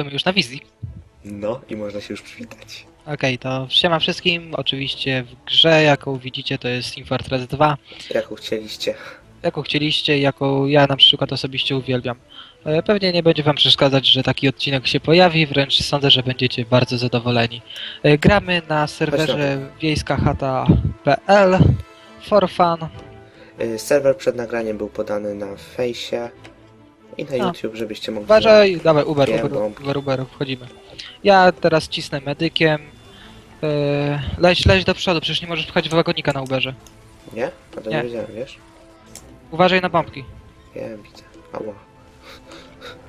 To my już na wizji. No i można się już przywitać. Okej, to siema wszystkim. Oczywiście w grze, jaką widzicie, to jest Team Fortress 2. Jaką chcieliście? Jaką chcieliście, jaką ja na przykład osobiście uwielbiam. E, Pewnie nie będzie wam przeszkadzać, że taki odcinek się pojawi, wręcz sądzę, że będziecie bardzo zadowoleni. E, Gramy na serwerze wiejskachata.pl for fun. Y, Serwer przed nagraniem był podany na fejsie i na A. YouTube, żebyście mogli... Uważaj, dawaj, Uber, Uber. Uber, Uber, wchodzimy. Ja teraz cisnę medykiem. E, Leć, leć do przodu, przecież nie możesz pchać wagonika na Uberze. Nie? A to nie, Nie. wiedziałem, wiesz? Uważaj na bombki. Wiem, widzę. Ała.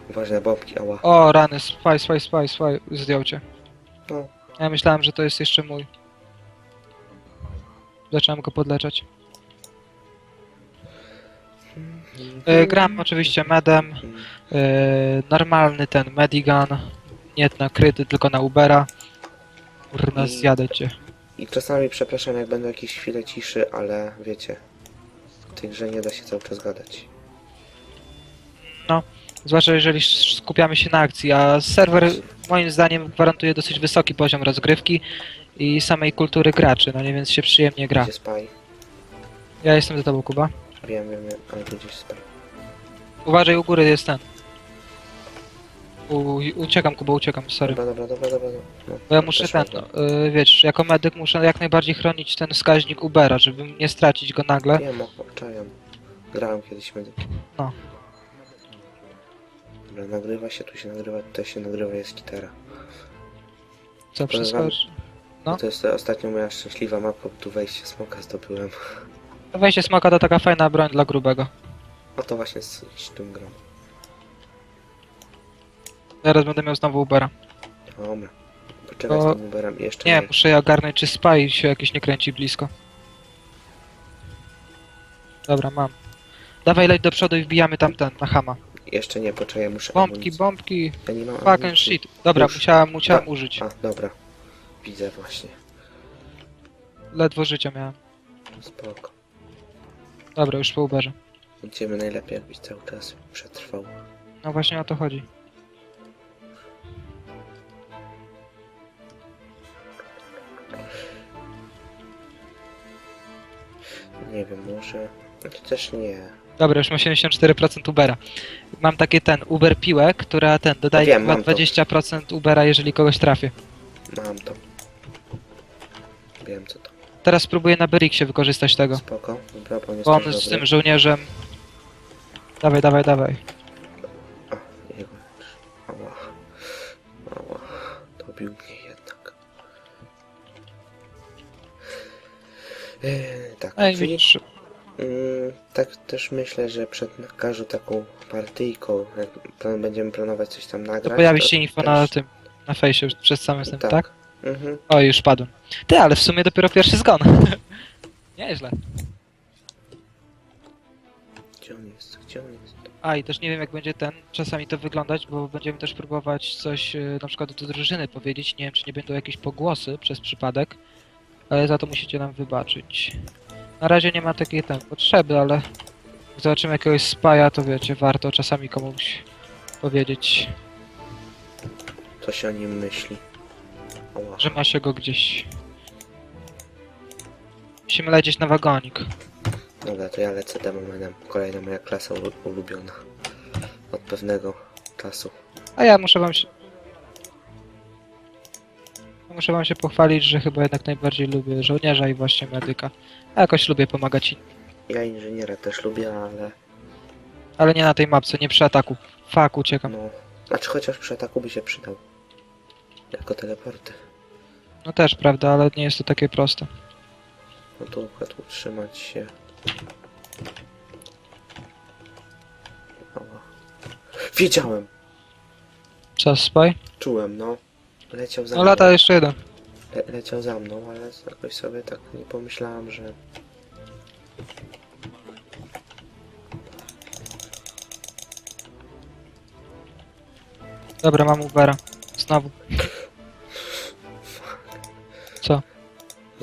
Uważaj na bombki, ała. O, rany, spaj, spaj, spaj, spaj, zdjął cię. No. Ja myślałem, że to jest jeszcze mój. Zacząłem go podleczać. Gram oczywiście medem. E, normalny ten medigun. Nie na kryty, tylko na Ubera. Kurna, I- zjadę cię. I czasami przepraszam, jak będą jakieś chwile ciszy, ale wiecie, w tej grze nie da się cały czas gadać. Zwłaszcza jeżeli sz- skupiamy się na akcji, a serwer moim zdaniem gwarantuje dosyć wysoki poziom rozgrywki i samej kultury graczy, no nie więc się przyjemnie gra. Gdzie spaj? Ja jestem za tobą, Kuba. Wiem, wiem, wiem, ale tu gdzieś spaj. Uważaj, u góry jest ten. U, uciekam, Kuba, uciekam, sorry. Dobra, dobra, dobra, dobra. No, Bo ja muszę ten, y, wiesz, jako medyk muszę jak najbardziej chronić ten wskaźnik Ubera, żeby nie stracić go nagle. Wiem, obczajam. Grałem kiedyś medykiem. No. Dobra, nagrywa się, tu się nagrywa, tutaj się nagrywa, jest gitara. Co, wszystko. No. To jest ostatnio moja szczęśliwa mapka, bo tu wejście smoka zdobyłem. Wejście smoka to taka fajna broń dla grubego. O to właśnie z, z tym gram. Zaraz będę miał znowu Ubera. Dobra. Poczekaj To- z tym Uberem i jeszcze Nie, muszę je ogarnąć, czy spy się jakieś nie kręci blisko. Dobra, mam. Dawaj, leć do przodu i wbijamy tamten, na hama. Jeszcze nie, poczekaj, muszę Bombki, amunicję. bombki, Ja nie mam fuck and amunicji. shit. Dobra, Już. musiałem, musiałem A. użyć. A, dobra. Widzę właśnie. Ledwo życia miałem. Spoko. Dobra, już po Uberze. Idziemy najlepiej, jakbyś cały czas przetrwał. No właśnie o to chodzi. Nie wiem, może... Znaczy też nie. Dobra, już mam 74% Ubera. Mam takie ten, Uber piłę, która ten, dodaje Wiem, chyba mam to. 20% Ubera, jeżeli kogoś trafię. Mam to. Wiem co to. Teraz spróbuję na Beriksie wykorzystać tego. Spoko. Dobra, bo nie Bo on z tym żołnierzem... Dawaj, dawaj, dawaj. Ała. Ała. Dobił mnie jednak. Eee, tak, Ej, czyli widzisz, tak też myślę, że przed każdą taką partyjką, jak plan, będziemy planować coś tam nagrać, to pojawi się info na też- tym, na fejsie już przed samym tym, tak? tak? Mhm. O, już padłem. Ty, ale w sumie dopiero pierwszy zgon. Nieźle. Gdzie on jest? Gdzie on jest? A i też nie wiem jak będzie ten czasami to wyglądać, bo będziemy też próbować coś e, na przykład do drużyny powiedzieć. Nie wiem czy nie będą jakieś pogłosy przez przypadek, ale za to musicie nam wybaczyć. Na razie nie ma takiej tam potrzeby, ale jak zobaczymy jakiegoś spaja, to wiecie, warto czasami komuś powiedzieć, Co się o nim myśli? Że ma się go gdzieś. Musimy lecieć na wagonik. Dobra, to ja lecę demomenem. Kolejna moja klasa ulu- ulubiona. Od pewnego czasu. A ja muszę wam się... Muszę wam się pochwalić, że chyba jednak najbardziej lubię żołnierza i właśnie medyka. A jakoś lubię pomagać innym. Ja inżyniera też lubię, ale Ale nie na tej mapce, nie przy ataku. Fuck, uciekam. no... Znaczy chociaż przy ataku by się przydał. Jako teleporty. No też, prawda, ale nie jest to takie proste. No tu akurat utrzymać się. Ała. Wiedziałem! Czas spy? Czułem, no. Leciał za No mną. lata jeszcze jeden. Le leciał za mną, ale jakoś sobie tak nie pomyślałem, że... Dobra, mam Ubera. Znowu.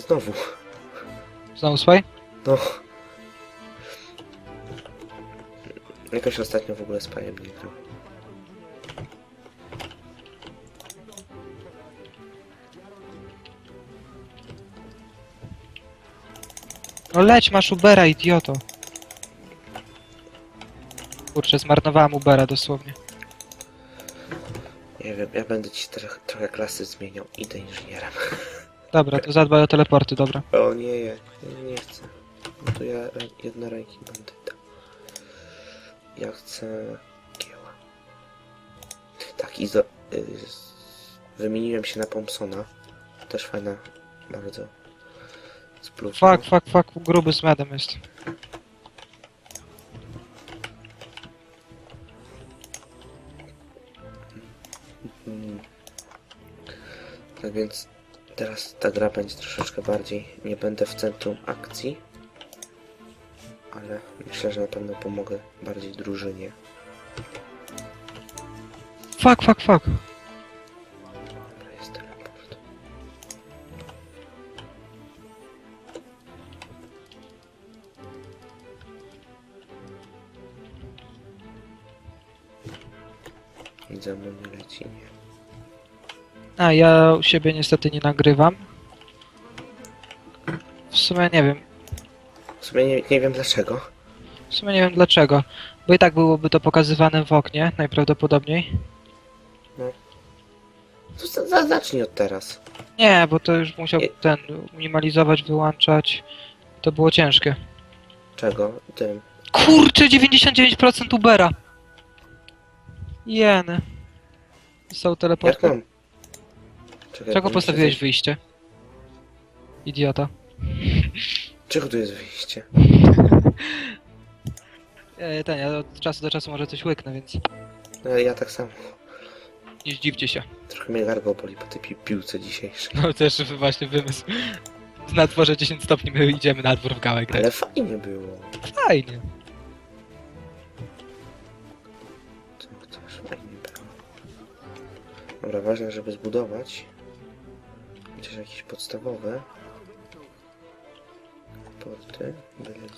Znowu. Znowu spaj? No. Jakoś ostatnio w ogóle spajem nie gram. No leć, masz Ubera, idioto. Kurczę, zmarnowałem Ubera dosłownie. Nie wiem, ja będę ci trochę, trochę klasy zmieniał. Idę inżynierem. Dobra, to zadbaj o teleporty, dobra. O nie, nie, nie, chcę. No to ja rę- jednoręki bandyta. Ja chcę kieła. Tak, i y, z- wymieniłem się na Thompsona. Też fajna, bardzo. Spluwa. Fuck, fuck, fuck, gruby z medem jest. Tak więc teraz ta gra będzie troszeczkę bardziej. Nie będę w centrum akcji. Ale myślę, że na pewno pomogę bardziej drużynie. Fuck, fuck, fuck. Dobra, jest teleport. Nie leci, nie. A, ja u siebie niestety nie nagrywam. W sumie nie wiem. W sumie nie, nie wiem dlaczego. W sumie nie wiem dlaczego. Bo i tak byłoby to pokazywane w oknie, najprawdopodobniej. To za, za, zacznij od teraz. Nie, bo to już musiał Nie. ten minimalizować, wyłączać. To było ciężkie. Czego? Tym. Kurczę, 99% Ubera! Jeny. Są Jak mam? Czekaj, Czego muszę postawiłeś wyjście? Idiota. Czego tu jest wyjście? E, ten, ja od czasu do czasu może coś łyknę, więc No, ja tak samo. nie zdziwcie się. Trochę mnie gardło boli po tej pi piłce dzisiejszej. No też właśnie wymysł. Na dworze 10 stopni my idziemy na dwór w gałę grać. Ale fajnie było. Fajnie. Co chcesz? Fajnie było. Dobra, ważne, żeby zbudować. Chociaż jakieś podstawowe. Porty.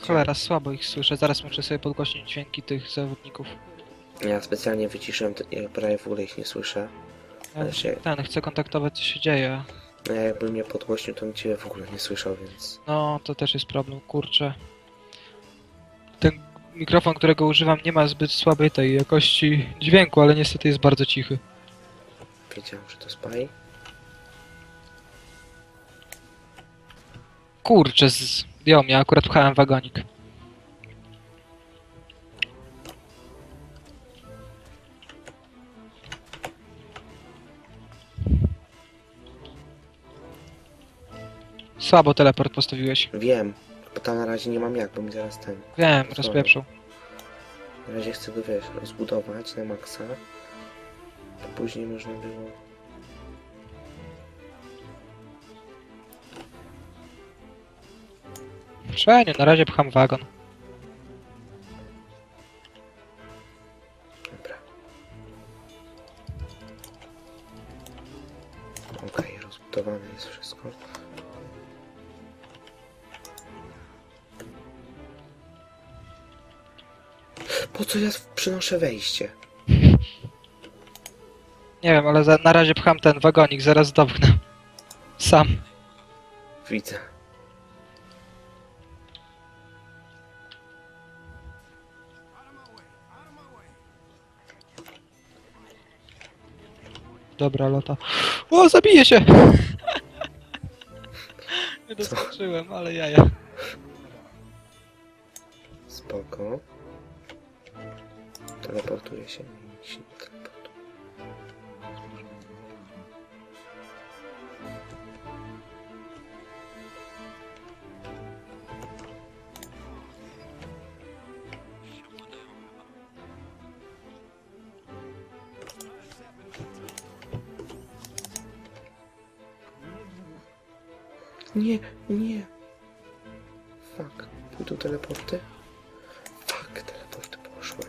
Cholera, słabo ich słyszę. Zaraz muszę sobie podgłośnić dźwięki tych zawodników. Ja specjalnie wyciszyłem, te- ja prawie w ogóle ich nie słyszę. Ja Ale się, ten, chcę kontaktować co się dzieje. no ja jakbym mnie podgłośnił, to bym ciebie w ogóle nie słyszał, więc... No, to też jest problem, kurczę. Ten mikrofon, którego używam, nie ma zbyt słabej tej jakości dźwięku, ale niestety jest bardzo cichy. Wiedziałem, że to spaj. Kurczę, zdjął mnie, akurat pchałem wagonik. Słabo teleport postawiłeś. Wiem, bo tam na razie nie mam jak, bo mi zaraz ten... Wiem, Sorry. rozpieprzył. Na razie chcę go, wiesz, rozbudować na maksa. To później można było... Fajnie, na razie pcham wagon. Dobra. Okej, rozbudowane jest wszystko. Po co ja przynoszę wejście? Nie wiem, ale za, na razie pcham ten wagonik, zaraz dopchnę. Sam. Widzę. Dobra, lata. O, zabiję się! Nie doskoczyłem, ale jaja. Spoko. Teleportuje się. Nie, nie. Nie. Fuck. Pójdą teleporty? Fuck, teleporty poszły.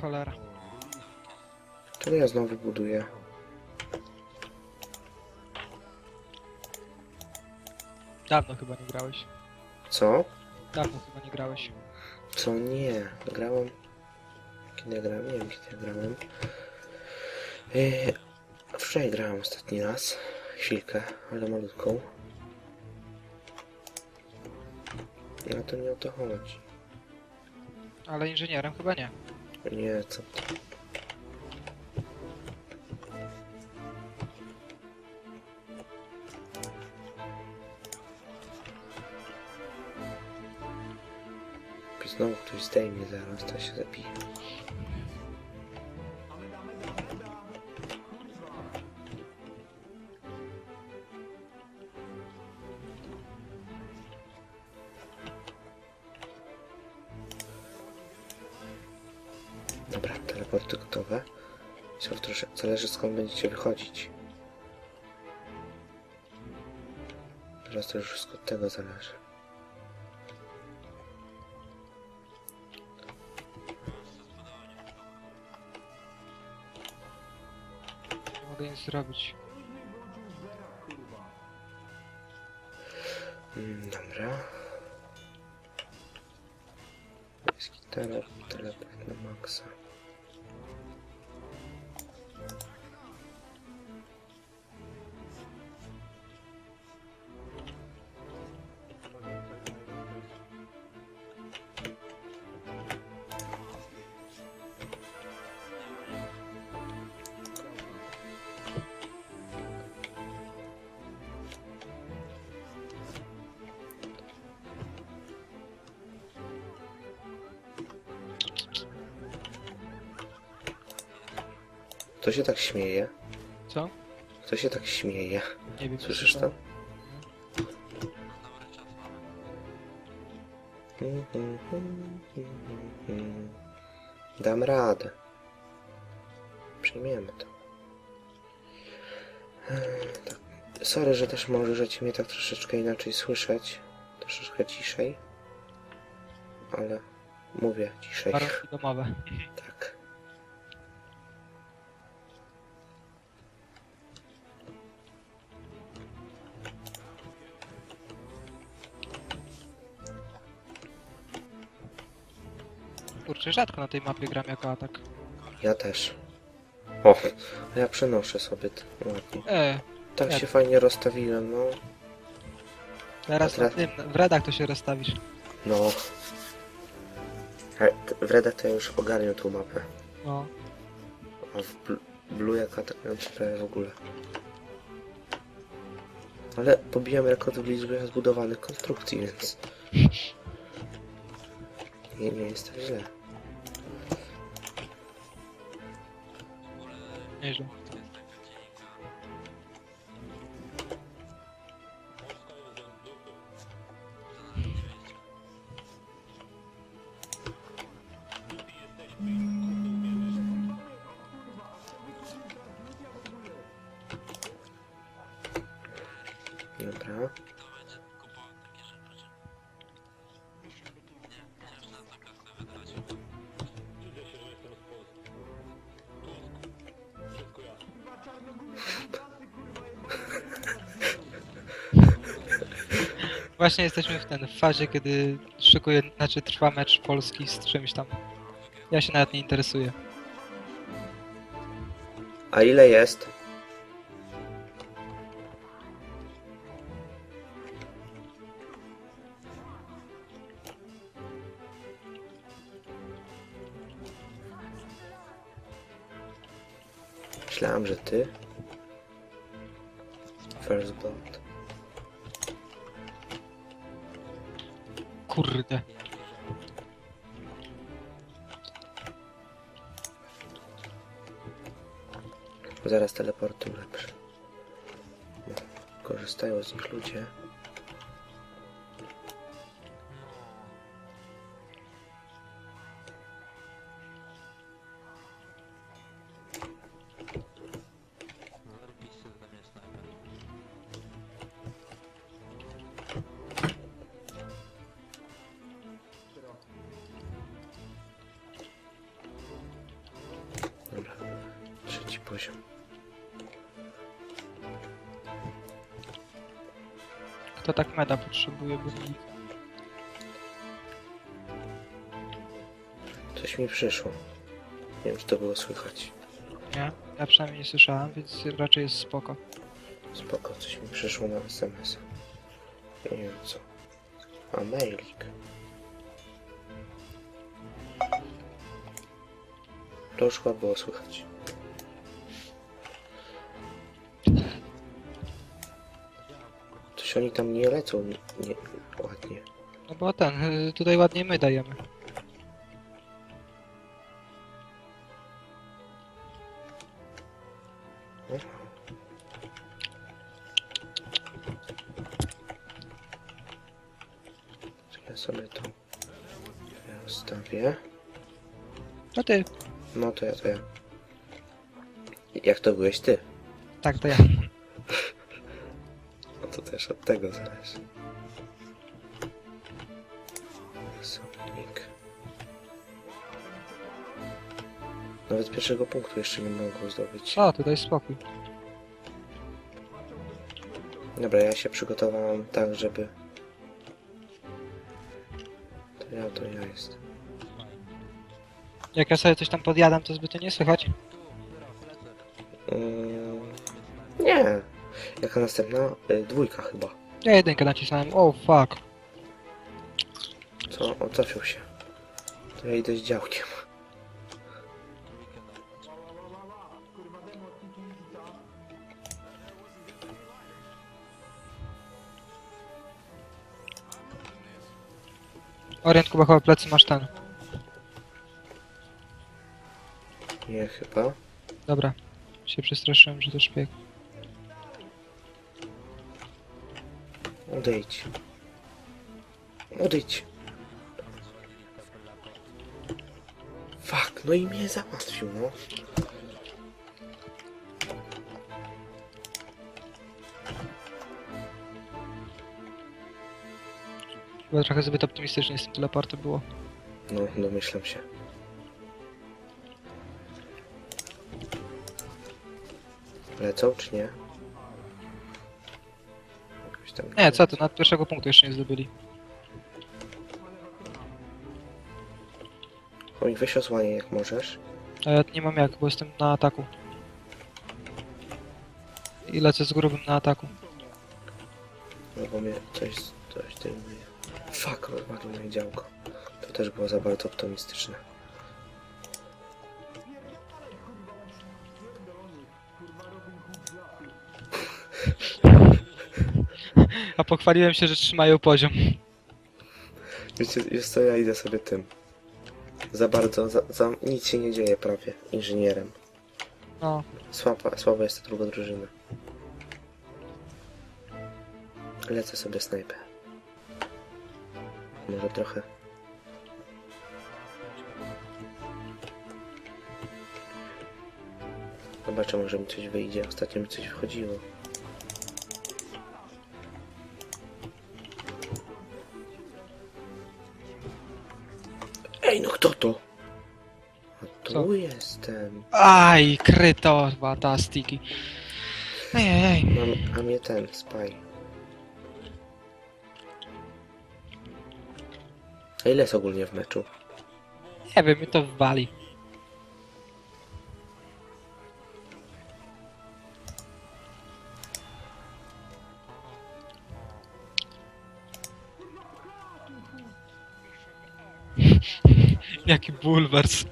Cholera. Czego ja znowu buduję? Dawno chyba nie grałeś. Co? Dawno chyba nie grałeś. Co? Nie. Grałem... Kiedy ja grałem? Nie wiem, kiedy ja grałem. Yy, wczoraj grałem ostatni raz. Chwilkę, ale malutką. No to nie o to chodzi. Ale inżynierem chyba nie. Nie, co ty. Znowu ktoś zdejmie zaraz, to się zabije. Zależy skąd będziecie wychodzić. Teraz to już wszystko od tego zależy. Nie mogę nic zrobić. Mm, dobra. Jest gitara, teleport na maksa. Kto się tak śmieje? Co? Kto się tak śmieje? Nie wiem. Słyszysz to? Dam radę. Przyjmiemy to. Eee, tak. Sorry, że też możecie mnie tak troszeczkę inaczej słyszeć. Troszeczkę ciszej. Ale mówię ciszej. Warunki domowe. Kurczę, rzadko na tej mapie gram jako atak. Ja też. O, a ja przenoszę sobie to ładnie. E, Tak Ja- się fajnie rozstawiłem, no. teraz na tym, w redach to się rozstawisz. No. A t- W Redach to ja już ogarnię tą mapę. No. A w bl Blue jak atakujący prawie w ogóle. Ale pobijam rekord w liczbie zbudowanych konstrukcji, więc... Nie, nie jest tak źle. Nieźle. Dobra. Właśnie jesteśmy w ten fazie, kiedy szykuje, znaczy trwa mecz Polski z czymś tam. Ja się nawet nie interesuję. A ile jest? Myślałem, że ty. First blood. Kurde. Zaraz teleportu lepszy. Korzystają z nich ludzie. się. Kto tak meda potrzebuje, bo Coś mi przyszło. Nie wiem, czy to było słychać. Nie? Ja przynajmniej nie słyszałem, więc raczej jest spoko. Spoko, coś mi przyszło na SMS. -a. Nie wiem co. A mailik. To już chyba było słychać. Coś oni tam nie lecą nie, nie, ładnie. No bo ten, y, tutaj ładnie my dajemy. Ja sobie to ustawię. No ty, No to ja, to ja. Jak to byłeś ty? tak to ja. Też od tego zależy. Sonic. Nawet pierwszego punktu jeszcze nie mogło zdobyć. O, tutaj spokój. Dobra, ja się przygotowałam tak, żeby... To ja, to ja jest. Jak ja sobie coś tam podjadam, to zbyt nie słychać. Jaka następna? Y, dwójka chyba. Ja jedynkę nacisnąłem. O, fuck. Co? Ocofił się. To ja idę z działkiem. Orient Kuba chyba plecy masz ten. Nie chyba. Dobra. Się przestraszyłem, że to szpieg. Odejdź. Odejdź. Fuck, no i mnie załatwił, no. Chyba trochę zbyt optymistycznie z tym teleportem było. No, domyślam się. Lecą, czy nie? Jakoś tam Nie, co ty, nad pierwszego punktu jeszcze nie zdobyli. Oj, weź osłanie jak możesz. Ja nie mam jak, bo jestem na ataku. I lecę z grubym na ataku. No bo mnie coś, coś dymuje. Fuck, rozwalił moje działko. To też było za bardzo optymistyczne. A pochwaliłem się, że trzymają poziom. Wiecie, jest to ja idę sobie tym. Za bardzo, za, za nic się nie dzieje prawie inżynierem. No, Słaba, słaba jest ta druga drużyna. Lecę sobie snajpę. Może trochę. Zobaczę, może mi coś wyjdzie. Ostatnio mi coś wchodziło. Kto to? A tu Co? jestem. Aj, kryto, watastiki. Ej, ej, ej. Mam, a mnie ten, spaj. A ile jest ogólnie w meczu? Nie wiem, mi to wali. Jaki bulwers.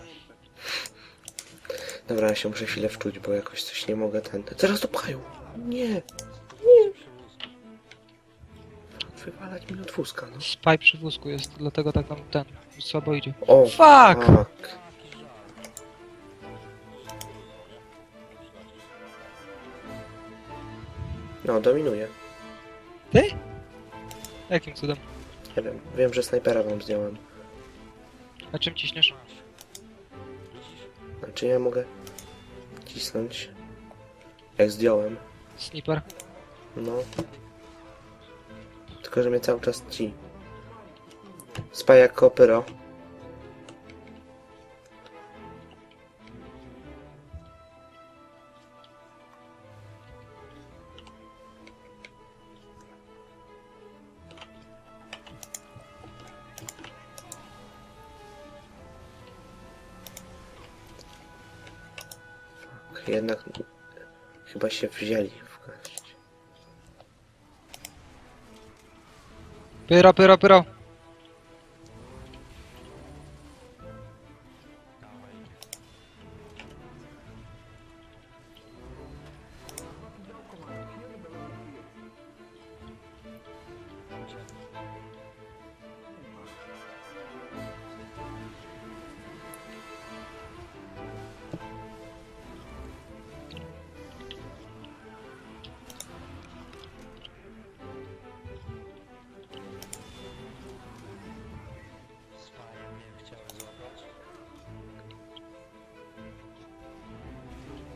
Dobra, ja się muszę chwilę wczuć, bo jakoś coś nie mogę ten... Zaraz to pchają! Nie! Nie! Wywalać mi od wózka, no. Spaj przy wózku jest, dlatego tak nam ten słabo idzie. O! Fuck! fuck. No, dominuje. Ty? Jakim cudem? Nie wiem, wiem, że snajpera wam zdjąłem. A czym ciśniesz? Znaczy ja mogę cisnąć. Jak zdjąłem. Sniper? No. Tylko, że mnie cały czas ci. Spaj jak kopyro. Jednak chyba się wzięli w garść. Pyro, pyro, pyro!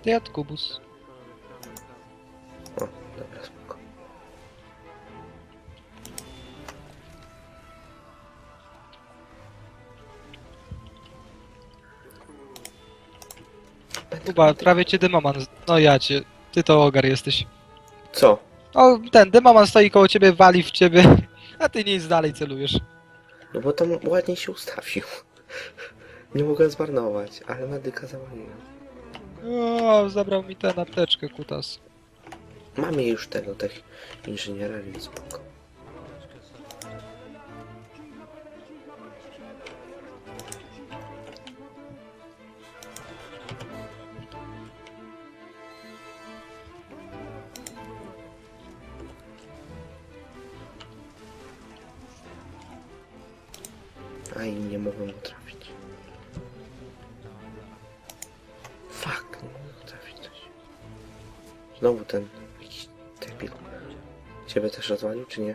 Od kubus. O, dobra, spoko. Kuba, prawie cię demoman. z- No ja cię. Ty to ogar jesteś. Co? O, ten demoman stoi koło ciebie, wali w ciebie. A ty nic dalej celujesz. No bo tam ładnie się ustawił. Nie mogłem zmarnować, ale medyka zawaliłem. O, zabrał mi tę apteczkę, kutas. Mamy już tego, tych inżyniera, więc spoko. Aj, nie mogłem Znowu ten jakiś debil. Ciebie też rozwalił, czy nie?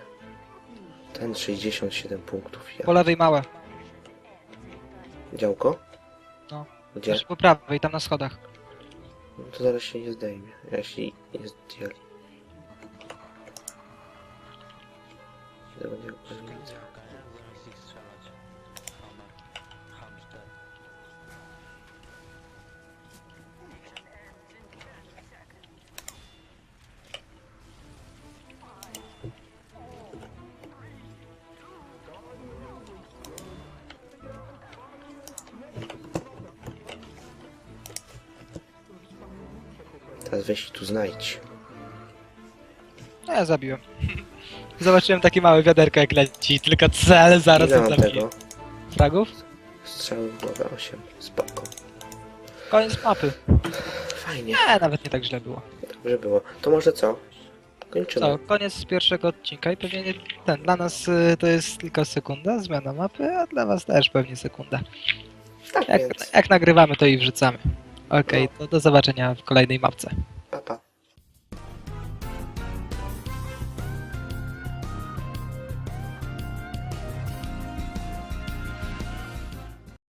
Ten 67 punktów. Ja. Po lewej małe. Działko? No. Gdzie? Znaczy po prawej, tam na schodach. No to zaraz się nie zdejmie, jeśli nie zdjęli. Teraz weź tu znajdź. No ja zabiłem. Zobaczyłem takie małe wiaderko jak leci, tylko cel zaraz Ile mam zabiję. tego? Fragów? Strzały w głowę 8. Spoko. Koniec mapy. Fajnie, Nie, nawet nie tak źle było. dobrze było. To może co? Kończymy. Co, koniec pierwszego odcinka i pewnie nie- ten, dla nas y, to jest tylko sekunda, zmiana mapy, a dla was też pewnie sekunda. Tak Jak, więc. jak nagrywamy to i wrzucamy. Okej, to do zobaczenia w kolejnej mapce.